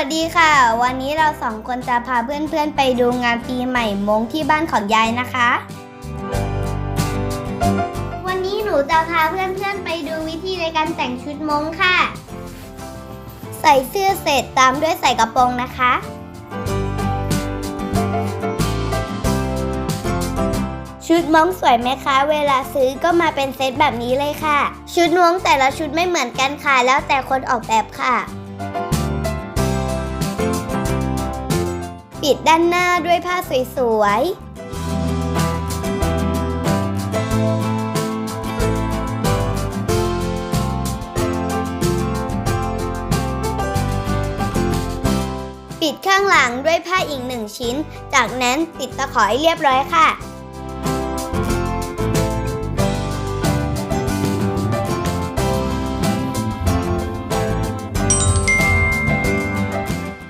วัสดีค่ะ วันนี้เราสองคนจะพาเพื่อนๆ ไปดูงานปีใหม่มงที่บ้านของยายนะคะ วันนี้หนูจะพาเพื่อนๆ ไปดูวิธีในการแต่งชุดมงค่ะ ใส่เสื้อเสร็จตามด้วยใส่กระโปรงนะคะ ชุดมงสวยไหมคะ เวลาซื้อก็มาเป็นเซตแบบนี้เลยค่ะ ชุดมงแต่ละชุดไม่เหมือนกันค่ะ แล้วแต่คนออกแบบค่ะ ปิดด้านหน้าด้วยผ้าสวยๆปิดข้างหลังด้วยผ้าอีกหนึ่งชิ้น จากนั้นติดตะขอให้เรียบร้อยค่ะ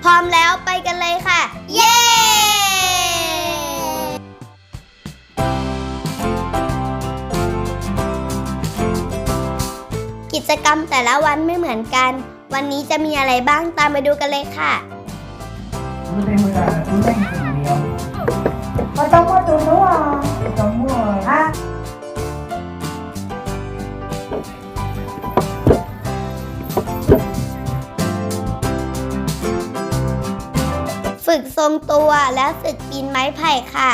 พร้อมแล้ว กิจกรรมแต่ละวันไม่เหมือนกัน วันนี้จะมีอะไรบ้างตามไปดูกันเลยค่ะรู้ได้เมื่รู้ได้สิ่เดียวเขาต้องมาดูด้วยต้องมั่ฮะฝึกทรงตัวแล้วฝึกปีนไม้ไผ่ค่ะ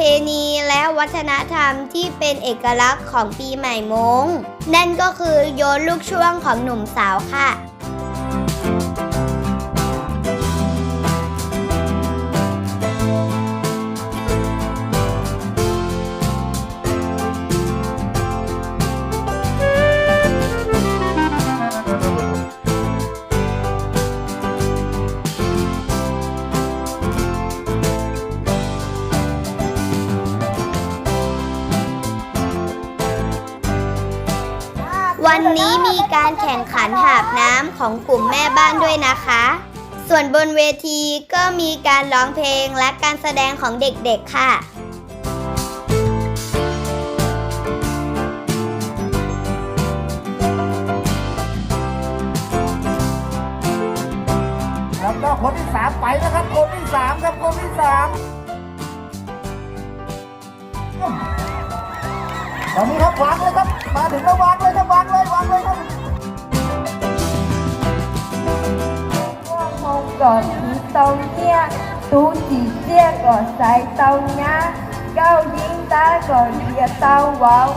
เพณีและวัฒนธรรมที่เป็นเอกลักษณ์ของปีใหม่มง นั่นก็คือโยนลูกช่วงของหนุ่มสาวค่ะ วันนี้มีการแข่งขันหาบน้ำของกลุ่มแม่บ้านด้วยนะคะ ส่วนบนเวทีก็มีการร้องเพลงและการแสดงของเด็กๆค่ะ แล้วก็คนที่สามไปนะครับ คนที่สามครับ คนที่สามตอนนี้ครับวางเลยครับ มาถึงก็วางเลยครับวางเลยวางเลยครับมองก่อนผีเตาเนี่ยตู้จีเจียก่อนสายเตาเนี้ยเก้ายิงตาก่อนเรียเตาว้าว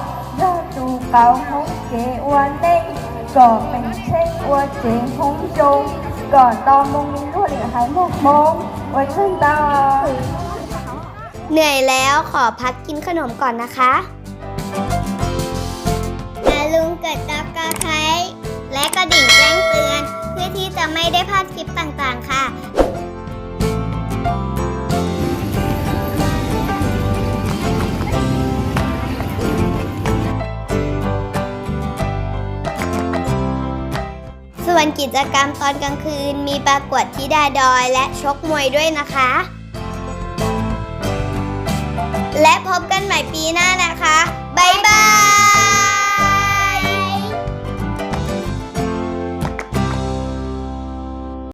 ยอดดูเกาห้องเกวันเน่ก่อนเป็นเช่นว่าเจงห้องจงก่อนตอมงนรู้เหลือหายมกมงไว้ขึ้นตาเหนื่อยแล้วขอพักกินขนมก่อนนะคะ กดซับสไครต์และกระดิ่งแจ้งเตือน เพื่อที่จะไม่ได้พลาดคลิปต่างๆค่ะ ส่วนกิจกรรมตอนกลางคืนมีประกวดที่ดาดอยและชกมวยด้วยนะคะ และพบกันใหม่ปีหน้านะคะ